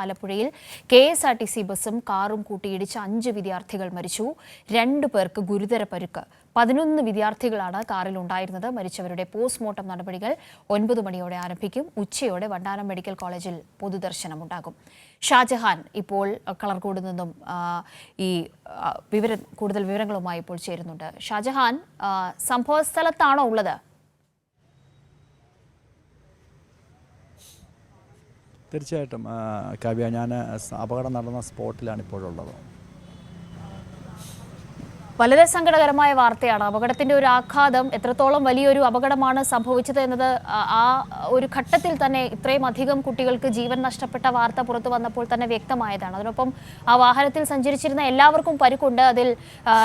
ആലപ്പുഴയിൽ K S R T C ബസും കാറും കൂട്ടിയിടിച്ച് അഞ്ച് വിദ്യാർത്ഥികൾ മരിച്ചു. രണ്ടു പേർക്ക് ഗുരുതര പരുക്ക്. പതിനൊന്ന് വിദ്യാർത്ഥികളാണ് കാറിൽ ഉണ്ടായിരുന്നത്. മരിച്ചവരുടെ പോസ്റ്റ്മോർട്ടം നടപടികൾ ഒൻപത് മണിയോടെ ആരംഭിക്കും. ഉച്ചയോടെ വണ്ടാനം മെഡിക്കൽ കോളേജിൽ പൊതുദർശനമുണ്ടാകും. ഷാജഹാൻ ഇപ്പോൾ കളർകോട് നിന്നും ഈ വിവരം കൂടുതൽ വിവരങ്ങളുമായി ഇപ്പോൾ ചേരുന്നുണ്ട്. ഷാജഹാൻ സംഭവസ്ഥലത്താണോ സംഭവ സ്ഥലത്താണോ ഉള്ളത്? തീർച്ചയായിട്ടും കാവ്യ ഞാൻ അപകടം നടന്ന സ്പോട്ടിലാണ് ഇപ്പോഴുള്ളത്. വളരെ സങ്കടകരമായ വാർത്തയാണ്. അപകടത്തിന്റെ ഒരു ആഘാതം എത്രത്തോളം വലിയൊരു അപകടമാണ് സംഭവിച്ചത് എന്നത് ആ- ഒരു ഘട്ടത്തിൽ തന്നെ ഇത്രയും അധികം കുട്ടികൾക്ക് ജീവൻ നഷ്ടപ്പെട്ട വാർത്ത പുറത്തു വന്നപ്പോൾ തന്നെ വ്യക്തമായതാണ്. അതിനൊപ്പം ആ വാഹനത്തിൽ സഞ്ചരിച്ചിരുന്ന എല്ലാവർക്കും പരുക്കുണ്ട്. അതിൽ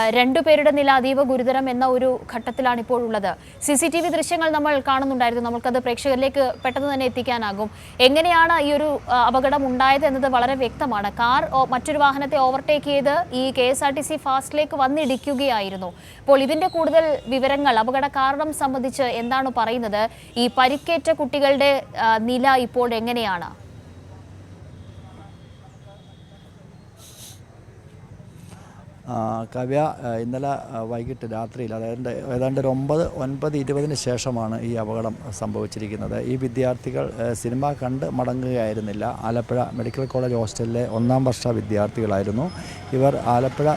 രണ്ടു രണ്ടുപേരുടെ നില അതീവ ഗുരുതരം എന്ന ഒരു ഘട്ടത്തിലാണ് ഇപ്പോൾ ഉള്ളത്. സി സി ടി വി ദൃശ്യങ്ങൾ നമ്മൾ കാണുന്നുണ്ടായിരുന്നു. നമുക്കത് പ്രേക്ഷകരിലേക്ക് പെട്ടെന്ന് തന്നെ എത്തിക്കാനാകും. എങ്ങനെയാണ് ഈ ഒരു അപകടം ഉണ്ടായത് എന്നത് വളരെ വ്യക്തമാണ്. കാർ മറ്റൊരു വാഹനത്തെ ഓവർടേക്ക് ചെയ്ത് ഈ K S R T C ഫാസ്റ്റിലേക്ക് വന്നിടിക്കുകയായിരുന്നു അപ്പോൾ ഇതിന്റെ കൂടുതൽ വിവരങ്ങൾ അപകട കാരണം സംബന്ധിച്ച് എന്താണ് പറയുന്നത്? ഈ പരിക്കേറ്റ കുട്ടികളുടെ നില ഇപ്പോൾ എങ്ങനെയാണ്? കാവ്യ ഇന്നലെ വൈകിട്ട് രാത്രിയിൽ അതായത് ഏതാണ്ട് ഒരു ഒമ്പത് ഒൻപത് ഇരുപതിന് ശേഷമാണ് ഈ അപകടം സംഭവിച്ചിരിക്കുന്നത്. ഈ വിദ്യാർത്ഥികൾ സിനിമ കണ്ട് മടങ്ങുകയായിരുന്നില്ല. ആലപ്പുഴ മെഡിക്കൽ കോളേജ് ഹോസ്റ്റലിലെ ഒന്നാം വർഷ വിദ്യാർത്ഥികളായിരുന്നു. ഇവർ ആലപ്പുഴ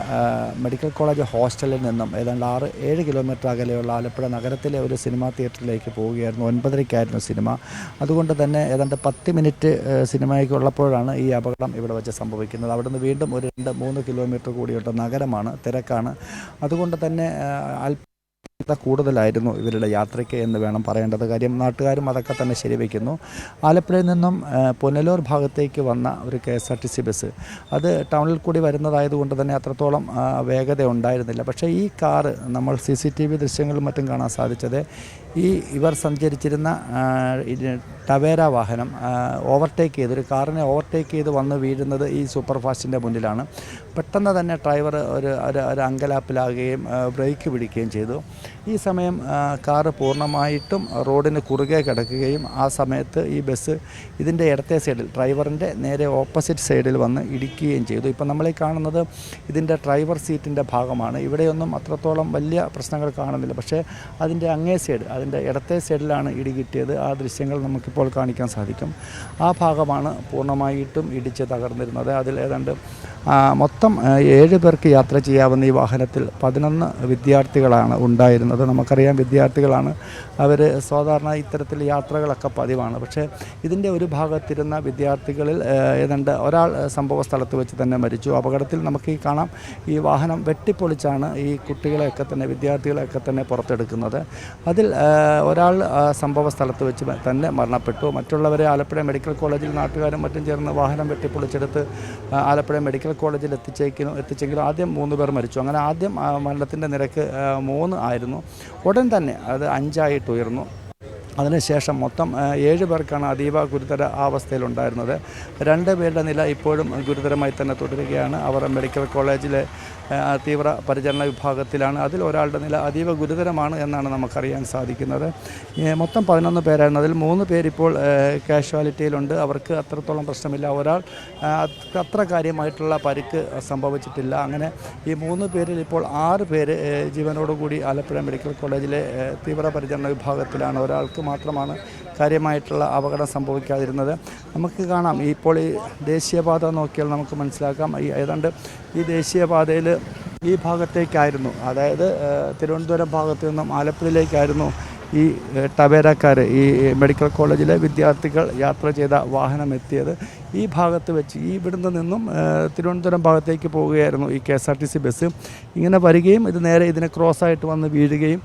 മെഡിക്കൽ കോളേജ് ഹോസ്റ്റലിൽ നിന്നും ഏതാണ്ട് ആറ് ഏഴ് കിലോമീറ്റർ അകലെയുള്ള ആലപ്പുഴ നഗരത്തിലെ ഒരു സിനിമാ തിയേറ്ററിലേക്ക് പോവുകയായിരുന്നു. ഒൻപതരയ്ക്കായിരുന്നു സിനിമ. അതുകൊണ്ട് തന്നെ ഏതാണ്ട് പത്ത് മിനിറ്റ് സിനിമയ്ക്കുള്ളപ്പോഴാണ് ഈ അപകടം ഇവിടെ വെച്ച് സംഭവിക്കുന്നത്. അവിടുന്ന് വീണ്ടും ഒരു രണ്ട് മൂന്ന് കിലോമീറ്റർ കൂടിയുള്ള നഗരമാണ് തിരക്കാണ്. അതുകൊണ്ട് തന്നെ കൂടുതലായിരുന്നു ഇവരുടെ യാത്രയ്ക്ക് എന്ന് വേണം പറയേണ്ടത്. കാര്യം നാട്ടുകാരും അതൊക്കെ തന്നെ ശരിവെക്കുന്നു. ആലപ്പുഴയിൽ നിന്നും പുനലൂർ ഭാഗത്തേക്ക് വന്ന ഒരു K S R T C bus. അത് ടൗണിൽ കൂടി വരുന്നതായതുകൊണ്ട് തന്നെ അത്രത്തോളം വേഗത ഉണ്ടായിരുന്നില്ല. പക്ഷേ ഈ കാറ് നമ്മൾ സി സി ടി വി ദൃശ്യങ്ങളും മറ്റും കാണാൻ സാധിച്ചത് ഈ ഇവർ സഞ്ചരിച്ചിരുന്ന ടവേര വാഹനം ഓവർടേക്ക് ചെയ്ത് ഒരു കാറിനെ ഓവർടേക്ക് ചെയ്ത് വന്ന് വീഴുന്നത് ഈ സൂപ്പർ ഫാസ്റ്റിന്റെ മുന്നിലാണ്. പെട്ടെന്ന് തന്നെ ഡ്രൈവർ ഒരു ഒരു അങ്കലാപ്പിലാകുകയും ബ്രേക്ക് പിടിക്കുകയും ചെയ്തു. ഈ സമയം കാറ് പൂർണമായിട്ടും റോഡിന് കുറുകെ കിടക്കുകയും ആ സമയത്ത് ഈ ബസ് ഇതിന്റെ ഇടത്തെ സൈഡിൽ ഡ്രൈവറിന്റെ നേരെ ഓപ്പോസിറ്റ് സൈഡിൽ വന്ന് ഇടിക്കുകയും ചെയ്തു. ഇപ്പം നമ്മളീ കാണുന്നത് ഇതിന്റെ ഡ്രൈവർ സീറ്റിന്റെ ഭാഗമാണ്. ഇവിടെയൊന്നും അത്രത്തോളം വലിയ പ്രശ്നങ്ങൾ കാണുന്നില്ല. പക്ഷേ അതിന്റെ അങ്ങേ സൈഡ് അതിന്റെ ഇടത്തെ സൈഡിലാണ് ഇടി കിട്ടിയത്. ആ ദൃശ്യങ്ങൾ നമുക്കിപ്പോൾ കാണിക്കാൻ സാധിക്കും. ആ ഭാഗമാണ് പൂർണമായിട്ടും ഇടിച്ച് തകർന്നിരുന്നത്. അതിൽ ഏതാണ്ട് മൊത്തം ഏഴ് പേർക്ക് യാത്ര ചെയ്യാവുന്ന ഈ വാഹനത്തിൽ പതിനൊന്ന് വിദ്യാർത്ഥികളാണ് ഉണ്ടായിരുന്നത്. നമുക്കറിയാം വിദ്യാർത്ഥികളാണ്. അവർ സാധാരണ ഇത്തരത്തിൽ യാത്രകളൊക്കെ പതിവാണ്. പക്ഷേ ഇതിന്റെ ഒരു ഭാഗത്തിരുന്ന വിദ്യാർത്ഥികളിൽ ഏതാണ്ട് ഒരാൾ സംഭവ സ്ഥലത്ത് വെച്ച് തന്നെ മരിച്ചു. അപകടത്തിൽ നമുക്ക് ഈ കാണാം ഈ വാഹനം വെട്ടിപ്പൊളിച്ചാണ് ഈ കുട്ടികളെയൊക്കെ തന്നെ വിദ്യാർത്ഥികളെയൊക്കെ തന്നെ പുറത്തെടുക്കുന്നത്. അതിൽ ഒരാൾ സംഭവ സ്ഥലത്ത് വെച്ച് തന്നെ മരണപ്പെട്ടു. മറ്റുള്ളവരെ ആലപ്പുഴ മെഡിക്കൽ കോളേജിൽ നാട്ടുകാരും മറ്റും ചേർന്ന് വാഹനം വെട്ടിപ്പൊളിച്ചെടുത്ത് ആലപ്പുഴ മെഡിക്കൽ കോളേജിൽ എത്തിച്ചേക്കുന്നു എത്തിച്ചെങ്കിലും ആദ്യം മൂന്ന് പേർ മരിച്ചു. അങ്ങനെ ആദ്യം മരണത്തിന്റെ നിരക്ക് മൂന്ന് ആയിരുന്നു. ഉടൻ തന്നെ അത് അഞ്ചായിട്ട് ഉയർന്നു. അതിനുശേഷം മൊത്തം ഏഴ് പേർക്കാണ് അതീവ ഗുരുതര അവസ്ഥയിലുണ്ടായിരുന്നത്. രണ്ട് പേരുടെ നില ഇപ്പോഴും ഗുരുതരമായി തന്നെ തുടരുകയാണ്. അവർ മെഡിക്കൽ കോളേജിലെ തീവ്ര പരിചരണ വിഭാഗത്തിലാണ്. അതിൽ ഒരാളുടെ നില അതീവ ഗുരുതരമാണ് എന്നാണ് നമുക്കറിയാൻ സാധിക്കുന്നത്. മൊത്തം പതിനൊന്ന് പേരായിരുന്നു അതിൽ മൂന്ന് പേരിപ്പോൾ കാഷ്വാലിറ്റിയിലുണ്ട്. അവർക്ക് അത്രത്തോളം പ്രശ്നമില്ല. ഒരാൾ അത്ര കാര്യമായിട്ടുള്ള പരിക്ക് സംഭവിച്ചിട്ടില്ല. അങ്ങനെ ഈ മൂന്ന് പേരിൽ ഇപ്പോൾ ആറ് പേര് ജീവനോടുകൂടി ആലപ്പുഴ മെഡിക്കൽ കോളേജിലെ തീവ്ര പരിചരണ വിഭാഗത്തിലാണ്. ഒരാൾക്ക് മാത്രമാണ് കാര്യമായിട്ടുള്ള അപകടം സംഭവിക്കാതിരുന്നത്. നമുക്ക് കാണാം. ഇപ്പോൾ ഈ ദേശീയപാത നോക്കിയാൽ നമുക്ക് മനസ്സിലാക്കാം. ഈ ഏതാണ്ട് ഈ ദേശീയപാതയിൽ ഈ ഭാഗത്തേക്കായിരുന്നു. അതായത് തിരുവനന്തപുരം ഭാഗത്തു നിന്നും ആലപ്പുഴയിലേക്കായിരുന്നു ഈ ടവേരക്കാർ ഈ മെഡിക്കൽ കോളേജിലെ വിദ്യാർത്ഥികൾ യാത്ര ചെയ്ത വാഹനം എത്തിയത് ഈ ഭാഗത്ത് വെച്ച്. ഈ ഇവിടുന്ന് നിന്നും തിരുവനന്തപുരം ഭാഗത്തേക്ക് പോവുകയായിരുന്നു ഈ K S R T C bus. ഇങ്ങനെ വരികയും ഇത് നേരെ ഇതിനെ ക്രോസായിട്ട് വന്ന് വീഴുകയും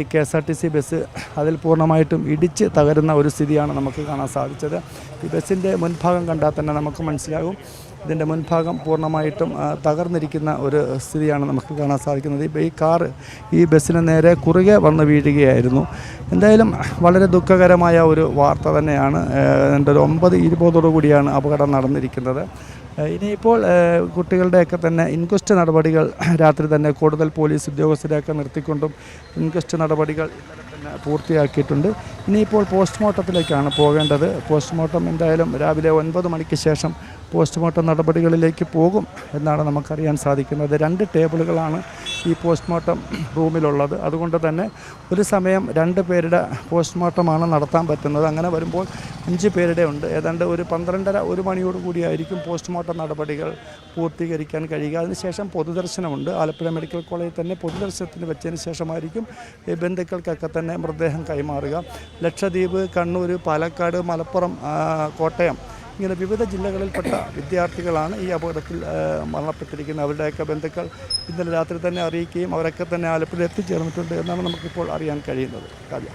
ഈ K S R T C bus അതിൽ പൂർണമായിട്ടും ഇടിച്ച് തകരുന്ന ഒരു സ്ഥിതിയാണ് നമുക്ക് കാണാൻ സാധിച്ചത്. ഈ ബസ്സിന്റെ മുൻഭാഗം കണ്ടാൽ തന്നെ നമുക്ക് മനസ്സിലാകും. ഇതിന്റെ മുൻഭാഗം പൂർണമായിട്ടും തകർന്നിരിക്കുന്ന ഒരു സ്ഥിതിയാണ് നമുക്ക് കാണാൻ സാധിക്കുന്നത്. ഇപ്പോൾ ഈ കാർ ഈ ബസ്സിന് നേരെ കുറുകെ വന്ന് വീഴുകയായിരുന്നു. എന്തായാലും വളരെ ദുഃഖകരമായ ഒരു വാർത്ത തന്നെയാണ് എന്റെ ഒരു ഒമ്പത് ഇരുപതോടു കൂടിയാണ് അപകടം നടന്നിരിക്കുന്നത്. ഇനിയിപ്പോൾ കുട്ടികളുടെയൊക്കെ തന്നെ ഇൻക്വസ്റ്റ് നടപടികൾ രാത്രി തന്നെ കൂടുതൽ പോലീസ് ഉദ്യോഗസ്ഥരെയൊക്കെ നിർത്തിക്കൊണ്ടും ഇൻക്വസ്റ്റ് നടപടികൾ തന്നെ പൂർത്തിയാക്കിയിട്ടുണ്ട്. ഇനിയിപ്പോൾ പോസ്റ്റ്മോർട്ടത്തിലേക്കാണ് പോകേണ്ടത്. പോസ്റ്റ്മോർട്ടം എന്തായാലും രാവിലെ ഒൻപത് മണിക്ക് ശേഷം പോസ്റ്റ്മോർട്ടം നടപടികളിലേക്ക് പോകും എന്നാണ് നമുക്കറിയാൻ സാധിക്കുന്നത്. രണ്ട് ടേബിളുകളാണ് ഈ പോസ്റ്റ്മോർട്ടം റൂമിലുള്ളത്. അതുകൊണ്ട് തന്നെ ഒരു സമയം രണ്ട് പേരുടെ പോസ്റ്റ്മോർട്ടമാണ് നടത്താൻ പറ്റുന്നത്. അങ്ങനെ വരുമ്പോൾ അഞ്ച് പേരുടെ ഉണ്ട്. ഏതാണ്ട് ഒരു പന്ത്രണ്ടര ഒരു മണിയോട് കൂടിയായിരിക്കും പോസ്റ്റ്മോർട്ടം നടപടികൾ പൂർത്തീകരിക്കാൻ കഴിയുക. അതിനുശേഷം പൊതുദർശനമുണ്ട്. ആലപ്പുഴ മെഡിക്കൽ കോളേജിൽ തന്നെ പൊതുദർശനത്തിന് വെച്ചതിന് ശേഷമായിരിക്കും ബന്ധുക്കൾക്കൊക്കെ തന്നെ മൃതദേഹം കൈമാറുക. ലക്ഷദ്വീപ് കണ്ണൂർ പാലക്കാട് മലപ്പുറം കോട്ടയം ഇങ്ങനെ വിവിധ ജില്ലകളിൽപ്പെട്ട വിദ്യാർത്ഥികളാണ് ഈ അപകടത്തിൽ മരണപ്പെട്ടിരിക്കുന്നത്. അവരുടെയൊക്കെ ബന്ധുക്കൾ ഇന്നലെ രാത്രി തന്നെ അറിയിക്കുകയും അവരൊക്കെ തന്നെ ആലപ്പുഴ എത്തിച്ചേർന്നിട്ടുണ്ട് എന്നാണ് നമുക്കിപ്പോൾ അറിയാൻ കഴിയുന്നത്. കാവ്യ.